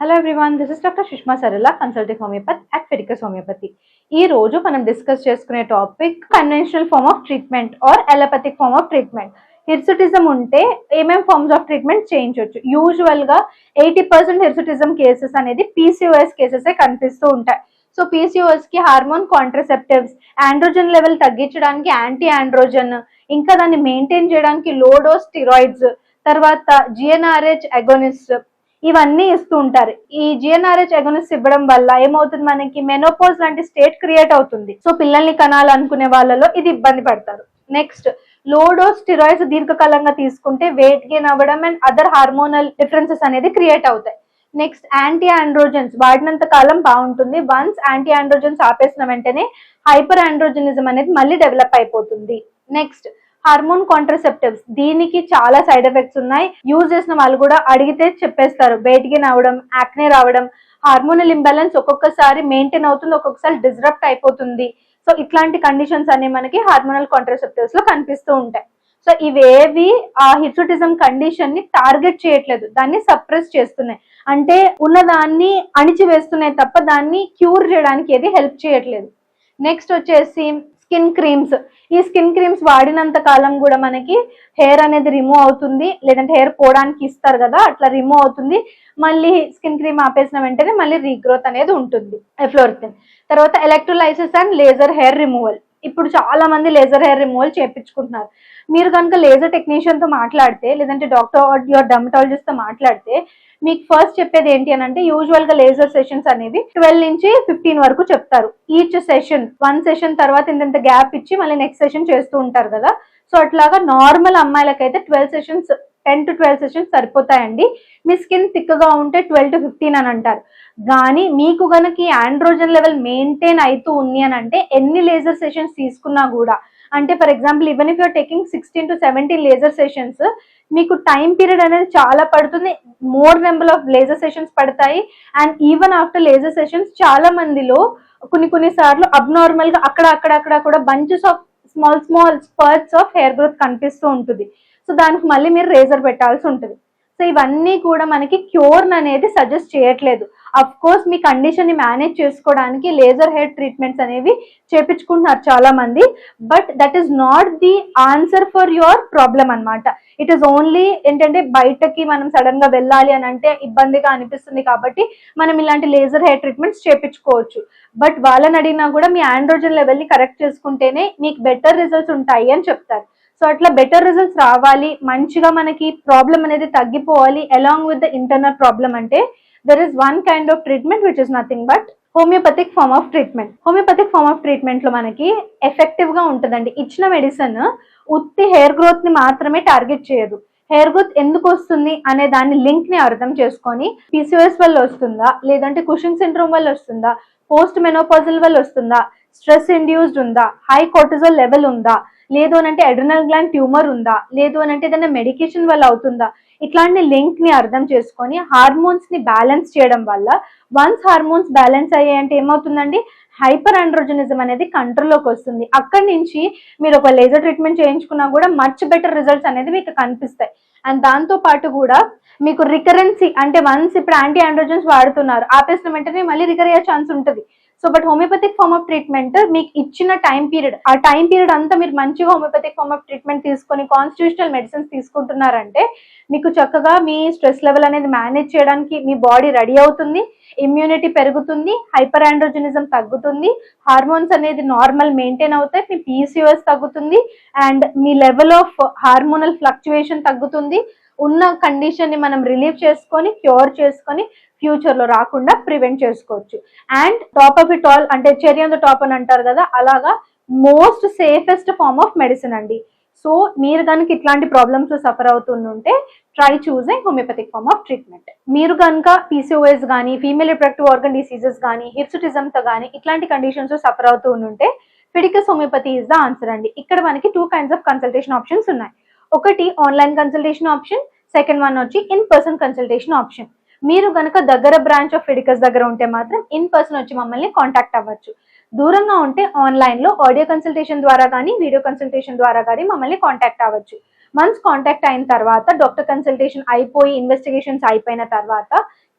Hello everyone this is doctor Sushma Sarala consulting homeopathy at Fedicus homeopathy ఈ రోజు మనం discuss చేసుకునే topic conventional form of treatment or allopathic form of treatment hirsutism ఉంటే ఏమేం forms of treatment చేయించవచ్చు యూజువల్గా eighty percent hirsutism cases అనేది PCOS cases కనిపిస్తూ ఉంటాయి. సో పీసీఓఎస్కి హార్మోన్ కాంట్రసెప్టివ్స్ ఆండ్రోజన్ లెవెల్ తగ్గించడానికి యాంటీ ఆండ్రోజన్ ఇంకా దాన్ని మెయింటైన్ చేయడానికి లోడో స్టిరాయిడ్స్ తర్వాత జిఎన్ఆర్హెచ్ అగోనిస్ట్ ఇవన్నీ ఇస్తూ ఉంటారు. ఈ జిఎన్ఆర్హెచ్ అగోనిస్ట్ ఇవ్వడం వల్ల ఏమవుతుంది మనకి? మెనోపోజ్ లాంటి స్టేట్ క్రియేట్ అవుతుంది. సో పిల్లల్ని కనాలనుకునే వాళ్ళలో ఇది ఇబ్బంది పడతారు. నెక్స్ట్ లోడో స్టిరాయిడ్స్ దీర్ఘకాలంగా తీసుకుంటే వెయిట్ గెయిన్ అవ్వడం అండ్ అదర్ హార్మోనల్ డిఫరెన్సెస్ అనేది క్రియేట్ అవుతాయి. నెక్స్ట్ యాంటీ ఆండ్రోజన్స్ వాడినంత కాలం బాగుంటుంది. వన్స్ యాంటీ ఆండ్రోజన్స్ ఆపేసిన వెంటనే హైపర్ ఆండ్రోజనిజం అనేది మళ్ళీ డెవలప్ అయిపోతుంది. Next hormone contraceptives. దీనికి చాలా సైడ్ ఎఫెక్ట్స్ ఉన్నాయి. యూజ్ చేసిన వాళ్ళు కూడా అడిగితే చెప్పేస్తారు. బయటికి రావడం యాక్నే రావడం హార్మోనల్ ఇంబ్యాలెన్స్ ఒక్కొక్కసారి మెయింటైన్ అవుతుంది ఒక్కొక్కసారి డిస్రప్ట్ అయిపోతుంది. సో ఇట్లాంటి కండిషన్స్ అనేవి మనకి హార్మోనల్ కాంట్రసెప్టివ్స్లో కనిపిస్తూ ఉంటాయి. సో ఇవేవి ఆ హిర్సుటిజం కండిషన్ని టార్గెట్ చేయట్లేదు. దాన్ని సప్రెస్ చేస్తున్నాయి. అంటే ఉన్నదాన్ని అణిచివేస్తున్నాయి తప్ప దాన్ని క్యూర్ చేయడానికి ఏది హెల్ప్ చేయట్లేదు. నెక్స్ట్ వచ్చేసి స్కిన్ క్రీమ్స్. ఈ స్కిన్ క్రీమ్స్ వాడినంత కాలం కూడా మనకి హెయిర్ అనేది రిమూవ్ అవుతుంది. లేదంటే హెయిర్ పోవడానికి ఇస్తారు కదా అట్లా రిమూవ్ అవుతుంది. మళ్ళీ స్కిన్ క్రీమ్ ఆపేసిన వెంటనే మళ్ళీ రీగ్రోత్ అనేది ఉంటుంది. ఎఫ్లోరిథిన్. తర్వాత electrolysis and laser hair removal. ఇప్పుడు చాలా మంది లేజర్ హెయిర్ రిమూవల్ చేయించుకుంటున్నారు మీరు కనుక లేజర్ టెక్నీషియన్తో మాట్లాడితే లేదంటే డాక్టర్ యువర్ డర్మటాలజిస్ట్తో మాట్లాడితే మీకు ఫస్ట్ చెప్పేది ఏంటి అని అంటే యూజువల్గా లేజర్ సెషన్స్ అనేవి ట్వెల్వ్ నుంచి ఫిఫ్టీన్ వరకు చెప్తారు. ఈచ్ సెషన్ వన్ సెషన్ తర్వాత ఇంత గ్యాప్ ఇచ్చి మళ్ళీ నెక్స్ట్ సెషన్ చేస్తూ ఉంటారు కదా. సో అట్లాగా normal అమ్మాయిలకైతే twelve sessions ten to twelve sessions సరిపోతాయండి. మీ స్కిన్ థిక్గా ఉంటే ట్వెల్వ్ టు ఫిఫ్టీన్ అని అంటారు. కానీ మీకు గనక ఈ ఆండ్రోజన్ లెవెల్ మెయింటైన్ అవుతూ ఉంది అని అంటే ఎన్ని లేజర్ సెషన్స్ తీసుకున్నా కూడా అంటే for example even if you're taking sixteen to seventeen laser sessions మీకు టైం పీరియడ్ అనేది చాలా పడుతుంది. More number of laser sessions పడతాయి. And even after laser sessions చాలా మందిలో కొన్ని కొన్ని సార్లు అబ్నార్మల్గా అక్కడ అక్కడ అక్కడ కూడా bunches of small small spurts of hair growth కనిపిస్తూ ఉంటుంది. సో దానికి మళ్ళీ మీరు రేజర్ పెట్టాల్సి ఉంటుంది. సో ఇవన్నీ కూడా మనకి క్యూర్ అనేది సజెస్ట్ చేయట్లేదు. అఫ్ కోర్స్ మీ కండిషన్ని మేనేజ్ చేసుకోవడానికి లేజర్ హెయిర్ ట్రీట్మెంట్స్ అనేవి చేపించుకుంటున్నారు చాలా మంది but that is not the answer for your problem అన్నమాట. ఇట్ ఈస్ ఓన్లీ ఏంటంటే బయటకి మనం సడన్గా వెళ్ళాలి అని అంటే ఇబ్బందిగా అనిపిస్తుంది కాబట్టి మనం ఇలాంటి లేజర్ హెయిర్ ట్రీట్మెంట్స్ చేపించుకోవచ్చు. బట్ వాళ్ళని అడిగినా కూడా మీ ఆండ్రోజన్ లెవెల్ని కరెక్ట్ చేసుకుంటేనే మీకు బెటర్ రిజల్ట్స్ ఉంటాయి అని చెప్తారు. సో అట్లా బెటర్ రిజల్ట్స్ రావాలి మంచిగా మనకి ప్రాబ్లం అనేది తగ్గిపోవాలి along with the internal problem అంటే there is one kind of treatment which is nothing but homeopathic form of treatment homeopathic form of ట్రీట్మెంట్లో మనకి ఎఫెక్టివ్గా ఉంటుందండి. ఇచ్చిన మెడిసిన్ ఉత్తి హెయిర్ గ్రోత్ని మాత్రమే టార్గెట్ చేయదు. హెయిర్ గ్రోత్ ఎందుకు వస్తుంది అనే దాని లింక్ని అర్థం చేసుకొని పీసీఓఎస్ వల్ల వస్తుందా? లేదంటే కుషింగ్ సిండ్రోమ్ వల్ల వస్తుందా? పోస్ట్ మెనోపాజల్ వల్ల వస్తుందా? స్ట్రెస్ ఇండ్యూస్డ్ ఉందా? హై కోర్టిజోల్ లెవెల్ ఉందా? లేదు అని అంటే అడ్రినల్ గ్లాండ్ ట్యూమర్ ఉందా? లేదు అని అంటే ఏదైనా మెడికేషన్ వల్ల అవుతుందా? ఇట్లాంటి లింక్ని అర్థం చేసుకొని హార్మోన్స్ని బ్యాలెన్స్ చేయడం వల్ల వన్స్ హార్మోన్స్ బ్యాలెన్స్ అయ్యాయి అంటే ఏమవుతుందండి? హైపర్ ఆండ్రోజనిజం అనేది కంట్రోల్లోకి వస్తుంది. అక్కడి నుంచి మీరు ఒక లేజర్ ట్రీట్మెంట్ చేయించుకున్నా కూడా మచ్ బెటర్ రిజల్ట్స్ అనేది మీకు కనిపిస్తాయి. అండ్ దాంతో పాటు కూడా మీకు రికరెన్సీ అంటే వన్స్ ఇప్పుడు యాంటీ ఆండ్రోజన్స్ వాడుతున్నారు ఆపేసిన వెంటనే మళ్ళీ రికర్ అయ్యే ఛాన్స్ ఉంటుంది. So but homeopathic form of treatment మీకు ఇచ్చిన టైం పీరియడ్ ఆ టైం పీరియడ్ అంతా మీరు మంచిగా హోమియోపతిక్ ఫార్మ్ ఆఫ్ ట్రీట్మెంట్ తీసుకొని కాన్స్టిట్యూషనల్ మెడిసిన్స్ తీసుకుంటున్నారంటే మీకు చక్కగా మీ స్ట్రెస్ లెవెల్ అనేది మేనేజ్ చేయడానికి మీ బాడీ రెడీ అవుతుంది ఇమ్యూనిటీ పెరుగుతుంది హైపర్ ఆండ్రోజనిజం తగ్గుతుంది హార్మోన్స్ అనేది నార్మల్ మెయింటైన్ అవుతాయి మీ పీసీఓఎస్ తగ్గుతుంది అండ్ మీ లెవెల్ ఆఫ్ హార్మోనల్ ఫ్లక్చువేషన్ తగ్గుతుంది ఉన్న కండిషన్ని మనం రిలీవ్ చేసుకొని క్యూర్ చేసుకొని ఫ్యూచర్లో రాకుండా ప్రివెంట్ చేసుకోవచ్చు. And top of it all అంటే చెరీ ఆన్ ద టాప్ అని అంటారు కదా అలాగా most safest form of medicine అండి. సో మీరు కనుక ఇట్లాంటి ప్రాబ్లమ్స్ సఫర్ అవుతుంటే ట్రై చూసే హోమియోపతిక్ ఫార్మ్ ఆఫ్ ట్రీట్మెంట్ మీరు కనుక పీసీఓఎస్ కానీ ఫీమేల్ రిప్రొడక్టివ్ ఆర్గన్ డిసీజెస్ కానీ హిర్సుటిజంతో కానీ ఇట్లాంటి కండిషన్స్ సఫర్ అవుతూ ఉంటే Fedicus homeopathy is the answer అండి. ఇక్కడ మనకి two kinds of consultation options ఉన్నాయి. ఒకటి online consultation option second one వచ్చి ఇన్ పర్సన్ కన్సల్టేషన్ ఆప్షన్ మీరు గనక దగ్గర బ్రాంచ్ ఆఫ్ ఫిడికస్ దగ్గర ఉంటే మాత్రం ఇన్ పర్సన్ వచ్చి మమ్మల్ని కాంటాక్ట్ అవ్వచ్చు. దూరంగా ఉంటే ఆన్లైన్లో ఆడియో కన్సల్టేషన్ ద్వారా కానీ వీడియో కన్సల్టేషన్ ద్వారా కానీ మమ్మల్ని కాంటాక్ట్ అవ్వచ్చు. మంత్స్ కాంటాక్ట్ అయిన తర్వాత డాక్టర్ కన్సల్టేషన్ అయిపోయి ఇన్వెస్టిగేషన్స్ అయిపోయిన తర్వాత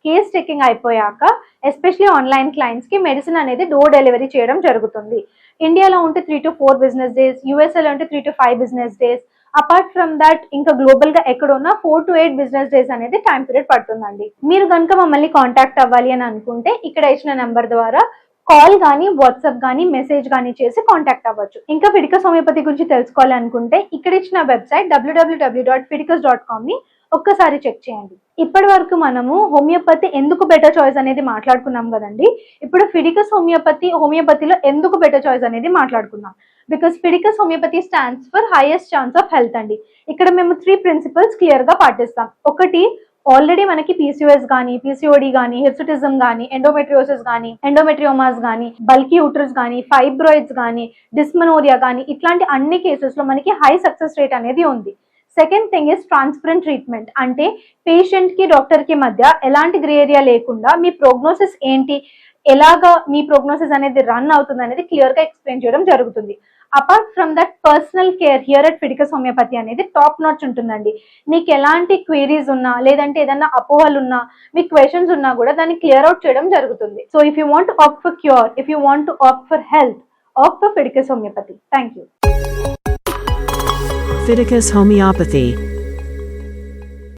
కేస్ చెకింగ్ అయిపోయాక ఎస్పెషలీ ఆన్లైన్ క్లయింట్స్కి మెడిసిన్ అనేది డోర్ డెలివరీ చేయడం జరుగుతుంది. ఇండియాలో ఉంటే three to four business days యూఎస్ఏలో ఉంటే three to five business days apart from that ఇంకా గ్లోబల్గా ఎక్కడ ఉన్నా four to eight business days అనేది టైం పీరియడ్ పడుతుందండి. మీరు కనుక మమ్మల్ని కాంటాక్ట్ అవ్వాలి అని అనుకుంటే ఇక్కడ ఇచ్చిన నెంబర్ ద్వారా కాల్ కానీ వాట్సాప్ కానీ మెసేజ్ కానీ చేసి కాంటాక్ట్ అవ్వచ్చు. ఇంకా ఫిడికస్ హోమియోపతి గురించి తెలుసుకోవాలనుకుంటే ఇక్కడ ఇచ్చిన website W W W dot Fedicus dot కామ్ని ఒక్కసారి చెక్ చేయండి. ఇప్పటి వరకు మనము హోమియోపతి ఎందుకు బెటర్ చాయిస్ అనేది మాట్లాడుకున్నాం కదండి. ఇప్పుడు ఫిడికస్ హోమియోపతి హోమియోపతిలో ఎందుకు బెటర్ చాయిస్ అనేది మాట్లాడుకుందాం. Because Fedicus homeopathy stands for highest chance of health అండి. ఇక్కడ మేము త్రీ ప్రిన్సిపల్స్ క్లియర్గా పాటిస్తాం. ఒకటి ఆల్రెడీ మనకి పీసీఓఎస్ కానీ పీసీఓడి కానీ హెర్సిటిజం కానీ ఎండోమెట్రియోసిస్ కానీ ఎండోమెట్రియోమాస్ కానీ బల్కీ యూటర్స్ కానీ ఫైబ్రాయిడ్స్ కానీ డిస్మనోరియా కానీ ఇట్లాంటి అన్ని కేసెస్లో మనకి హై సక్సెస్ రేట్ అనేది ఉంది. Second thing is transparent treatment అంటే పేషెంట్కి డాక్టర్కి మధ్య ఎలాంటి గ్రే ఏరియా లేకుండా మీ ప్రోగ్నోసిస్ ఏంటి ఎలాగా మీ ప్రోగ్నోసిస్ అనేది రన్ అవుతుంది అనేది క్లియర్గా ఎక్స్ప్లెయిన్ చేయడం జరుగుతుంది. Apart from that personal care here at Fedicus homeopathy అనేది టాప్ నాచ్ ఉంటుందండి. మీకు ఎలాంటి క్వెరీస్ ఉన్నా లేదంటే ఏదైనా అపోహలు ఉన్నా మీ క్వశ్చన్స్ ఉన్నా కూడా దాన్ని క్లియర్ అవుట్ చేయడం జరుగుతుంది. So if you want opt for cure if you want opt for health opt for Fedicus homeopathy thank you Pharmaceuticus homeopathy.